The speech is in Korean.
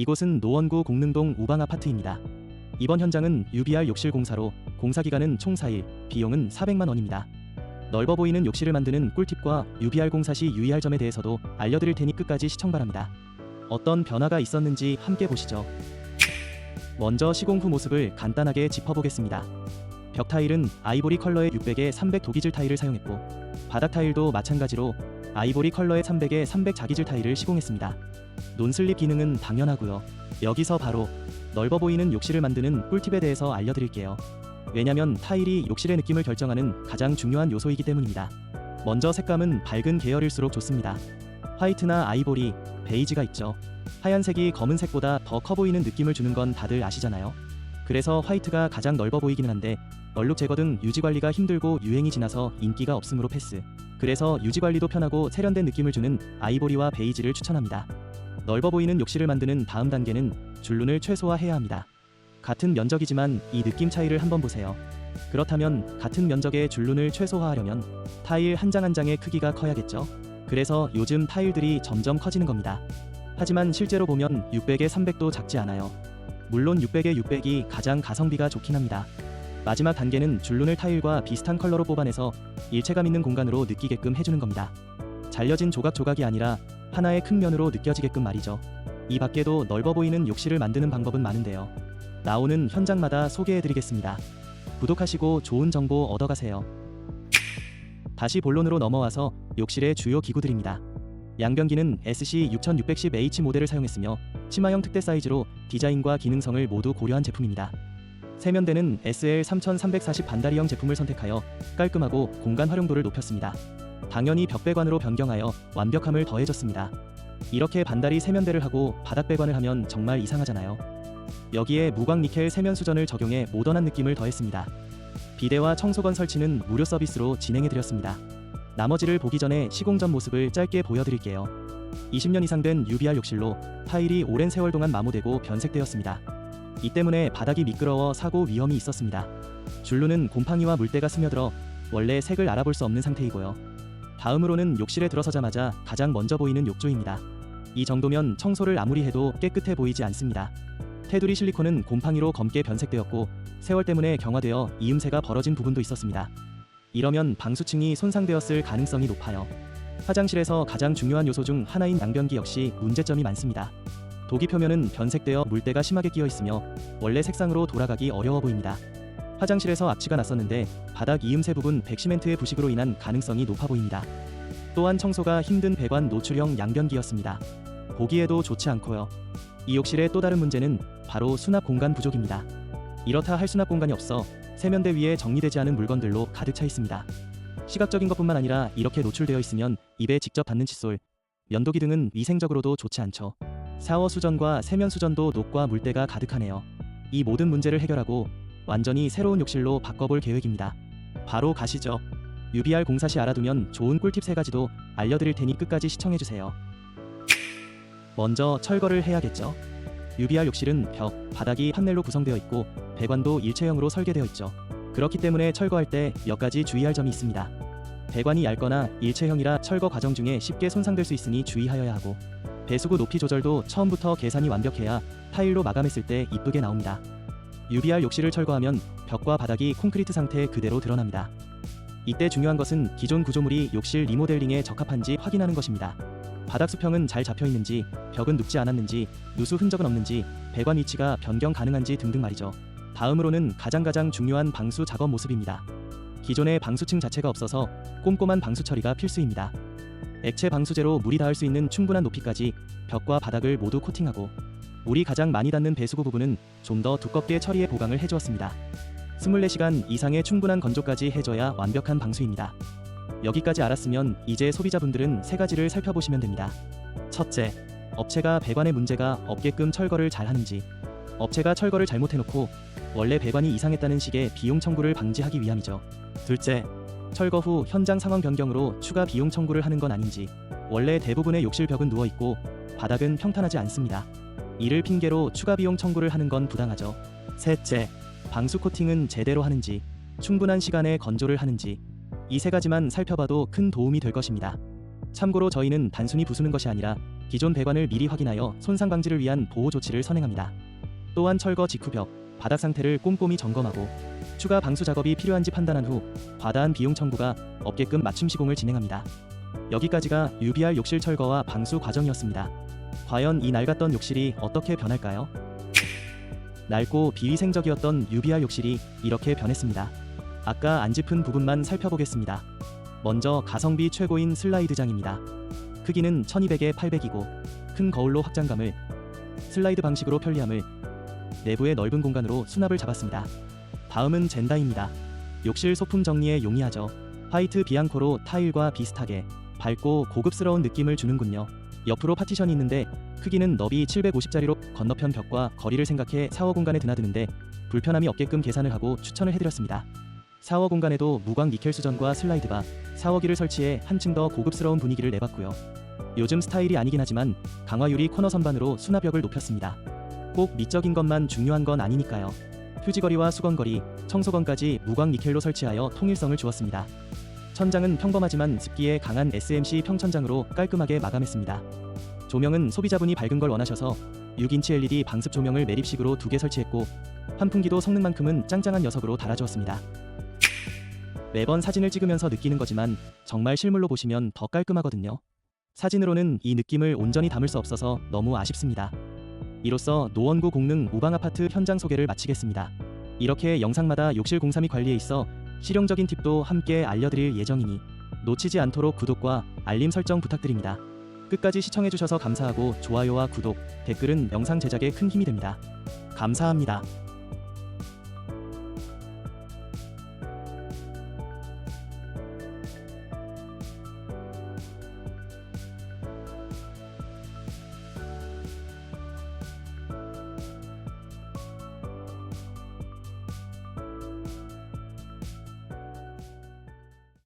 이곳은 노원구 공릉동 우방 아파트입니다. 이번 현장은 UBR 욕실 공사로 공사 기간은 총 4일, 비용은 400만 원입니다. 넓어 보이는 욕실을 만드는 꿀팁과 UBR 공사 시 유의할 점에 대해서도 알려드릴 테니 끝까지 시청 바랍니다. 어떤 변화가 있었는지 함께 보시죠. 먼저 시공 후 모습을 간단하게 짚어보겠습니다. 벽 타일은 아이보리 컬러의 600에 300 도기질 타일을 사용했고 바닥 타일도 마찬가지로 아이보리 컬러의 300에 300 자기질 타일을 시공했습니다. 논슬립 기능은 당연하고요. 여기서 바로 넓어 보이는 욕실을 만드는 꿀팁에 대해서 알려드릴게요. 왜냐면 타일이 욕실의 느낌을 결정하는 가장 중요한 요소이기 때문입니다. 먼저 색감은 밝은 계열일수록 좋습니다. 화이트나 아이보리, 베이지가 있죠. 하얀색이 검은색보다 더 커 보이는 느낌을 주는 건 다들 아시잖아요. 그래서 화이트가 가장 넓어 보이기는 한데 얼룩 제거 등 유지 관리가 힘들고 유행이 지나서 인기가 없으므로 패스. 그래서 유지 관리도 편하고 세련된 느낌을 주는 아이보리와 베이지를 추천합니다. 넓어 보이는 욕실을 만드는 다음 단계는 줄눈을 최소화해야 합니다. 같은 면적이지만 이 느낌 차이를 한번 보세요. 그렇다면 같은 면적의 줄눈을 최소화하려면 타일 한 장 한 장의 크기가 커야겠죠. 그래서 요즘 타일들이 점점 커지는 겁니다. 하지만 실제로 보면 600에 300도 작지 않아요. 물론 600에 600이 가장 가성비가 좋긴 합니다. 마지막 단계는 줄눈을 타일과 비슷한 컬러로 뽑아내서 일체감 있는 공간으로 느끼게끔 해주는 겁니다. 잘려진 조각조각이 아니라 하나의 큰 면으로 느껴지게끔 말이죠. 이 밖에도 넓어 보이는 욕실을 만드는 방법은 많은데요. 나오는 현장마다 소개해드리겠습니다. 구독하시고 좋은 정보 얻어가세요. 다시 본론으로 넘어와서 욕실의 주요 기구들입니다. 양변기는 SC6610H 모델을 사용했으며 치마형 특대 사이즈로 디자인과 기능성을 모두 고려한 제품입니다. 세면대는 SL3340 반다리형 제품을 선택하여 깔끔하고 공간 활용도를 높였습니다. 당연히 벽배관으로 변경하여 완벽함을 더해줬습니다. 이렇게 반다리 세면대를 하고 바닥 배관을 하면 정말 이상하잖아요. 여기에 무광 니켈 세면 수전을 적용해 모던한 느낌을 더했습니다. 비데와 청소건 설치는 무료 서비스로 진행해드렸습니다. 나머지를 보기 전에 시공 전 모습을 짧게 보여드릴게요. 20년 이상 된 UBR 욕실로 타일이 오랜 세월 동안 마모되고 변색되었습니다. 이 때문에 바닥이 미끄러워 사고 위험이 있었습니다. 줄눈은 곰팡이와 물때가 스며들어 원래 색을 알아볼 수 없는 상태이고요. 다음으로는 욕실에 들어서자마자 가장 먼저 보이는 욕조입니다. 이 정도면 청소를 아무리 해도 깨끗해 보이지 않습니다. 테두리 실리콘은 곰팡이로 검게 변색되었고 세월 때문에 경화되어 이음새가 벌어진 부분도 있었습니다. 이러면 방수층이 손상되었을 가능성이 높아요. 화장실에서 가장 중요한 요소 중 하나인 양변기 역시 문제점이 많습니다. 도기 표면은 변색되어 물때가 심하게 끼어 있으며 원래 색상으로 돌아가기 어려워 보입니다. 화장실에서 악취가 났었는데 바닥 이음새 부분 백시멘트의 부식으로 인한 가능성이 높아 보입니다. 또한 청소가 힘든 배관 노출형 양변기였습니다. 보기에도 좋지 않고요. 이 욕실의 또 다른 문제는 바로 수납 공간 부족입니다. 이렇다 할 수납 공간이 없어 세면대 위에 정리되지 않은 물건들로 가득 차 있습니다. 시각적인 것뿐만 아니라 이렇게 노출되어 있으면 입에 직접 닿는 칫솔, 면도기 등은 위생적으로도 좋지 않죠. 샤워 수전과 세면 수전도 녹과 물때가 가득하네요. 이 모든 문제를 해결하고 완전히 새로운 욕실로 바꿔볼 계획입니다. 바로 가시죠. UBR 공사 시 알아두면 좋은 꿀팁 세 가지도 알려드릴 테니 끝까지 시청해주세요. 먼저 철거를 해야겠죠. UBR 욕실은 벽, 바닥이 판넬로 구성되어 있고 배관도 일체형으로 설계되어 있죠. 그렇기 때문에 철거할 때 몇 가지 주의할 점이 있습니다. 배관이 얇거나 일체형이라 철거 과정 중에 쉽게 손상될 수 있으니 주의하여야 하고 배수구 높이 조절도 처음부터 계산이 완벽해야 타일로 마감했을 때 이쁘게 나옵니다. UBR 욕실을 철거하면 벽과 바닥이 콘크리트 상태 그대로 드러납니다. 이때 중요한 것은 기존 구조물이 욕실 리모델링에 적합한지 확인하는 것입니다. 바닥 수평은 잘 잡혀 있는지, 벽은 눕지 않았는지, 누수 흔적은 없는지, 배관 위치가 변경 가능한지 등등 말이죠. 다음으로는 가장 가장 중요한 방수 작업 모습입니다. 기존의 방수층 자체가 없어서 꼼꼼한 방수 처리가 필수입니다. 액체 방수제로 물이 닿을 수 있는 충분한 높이까지 벽과 바닥을 모두 코팅하고 물이 가장 많이 닿는 배수구 부분은 좀 더 두껍게 처리해 보강을 해주었습니다. 24시간 이상의 충분한 건조까지 해줘야 완벽한 방수입니다. 여기까지 알았으면 이제 소비자분들은 세 가지를 살펴보시면 됩니다. 첫째, 업체가 배관에 문제가 없게끔 철거를 잘 하는지. 업체가 철거를 잘못해놓고 원래 배관이 이상했다는 식의 비용 청구를 방지하기 위함이죠. 둘째, 철거 후 현장 상황 변경으로 추가 비용 청구를 하는 건 아닌지. 원래 대부분의 욕실 벽은 누워 있고 바닥은 평탄하지 않습니다. 이를 핑계로 추가 비용 청구를 하는 건 부당하죠. 셋째, 방수 코팅은 제대로 하는지, 충분한 시간에 건조를 하는지, 이 세 가지만 살펴봐도 큰 도움이 될 것입니다. 참고로 저희는 단순히 부수는 것이 아니라 기존 배관을 미리 확인하여 손상 방지를 위한 보호 조치를 선행합니다. 또한 철거 직후 벽, 바닥 상태를 꼼꼼히 점검하고 추가 방수 작업이 필요한지 판단한 후 과다한 비용 청구가 없게끔 맞춤 시공을 진행합니다. 여기까지가 UBR 욕실 철거와 방수 과정이었습니다. 과연 이 낡았던 욕실이 어떻게 변할까요? 낡고 비위생적이었던 UBR 욕실이 이렇게 변했습니다. 아까 안 짚은 부분만 살펴보겠습니다. 먼저 가성비 최고인 슬라이드장입니다. 크기는 1200에 800이고 큰 거울로 확장감을 슬라이드 방식으로 편리함을 내부의 넓은 공간으로 수납을 잡았습니다. 다음은 젠다입니다. 욕실 소품 정리에 용이하죠. 화이트 비앙코로 타일과 비슷하게 밝고 고급스러운 느낌을 주는군요. 옆으로 파티션이 있는데 크기는 너비 750짜리로 건너편 벽과 거리를 생각해 샤워 공간에 드나드는데 불편함이 없게끔 계산을 하고 추천을 해드렸습니다. 샤워 공간에도 무광 니켈 수전과 슬라이드바, 샤워기를 설치해 한층 더 고급스러운 분위기를 내봤고요. 요즘 스타일이 아니긴 하지만 강화 유리 코너 선반으로 수납력을 높였습니다. 꼭 미적인 것만 중요한 건 아니니까요. 휴지거리와 수건거리, 청소건까지 무광 니켈로 설치하여 통일성을 주었습니다. 천장은 평범하지만 습기에 강한 SMC 평천장으로 깔끔하게 마감했습니다. 조명은 소비자분이 밝은 걸 원하셔서 6인치 LED 방습 조명을 매립식으로 두 개 설치했고 환풍기도 성능만큼은 짱짱한 녀석으로 달아주었습니다. 매번 사진을 찍으면서 느끼는 거지만 정말 실물로 보시면 더 깔끔하거든요. 사진으로는 이 느낌을 온전히 담을 수 없어서 너무 아쉽습니다. 이로써 노원구 공릉 우방 아파트 현장 소개를 마치겠습니다. 이렇게 영상마다 욕실 공사미 관리에 있어 실용적인 팁도 함께 알려드릴 예정이니 놓치지 않도록 구독과 알림 설정 부탁드립니다. 끝까지 시청해주셔서 감사하고 좋아요와 구독, 댓글은 영상 제작에 큰 힘이 됩니다. 감사합니다.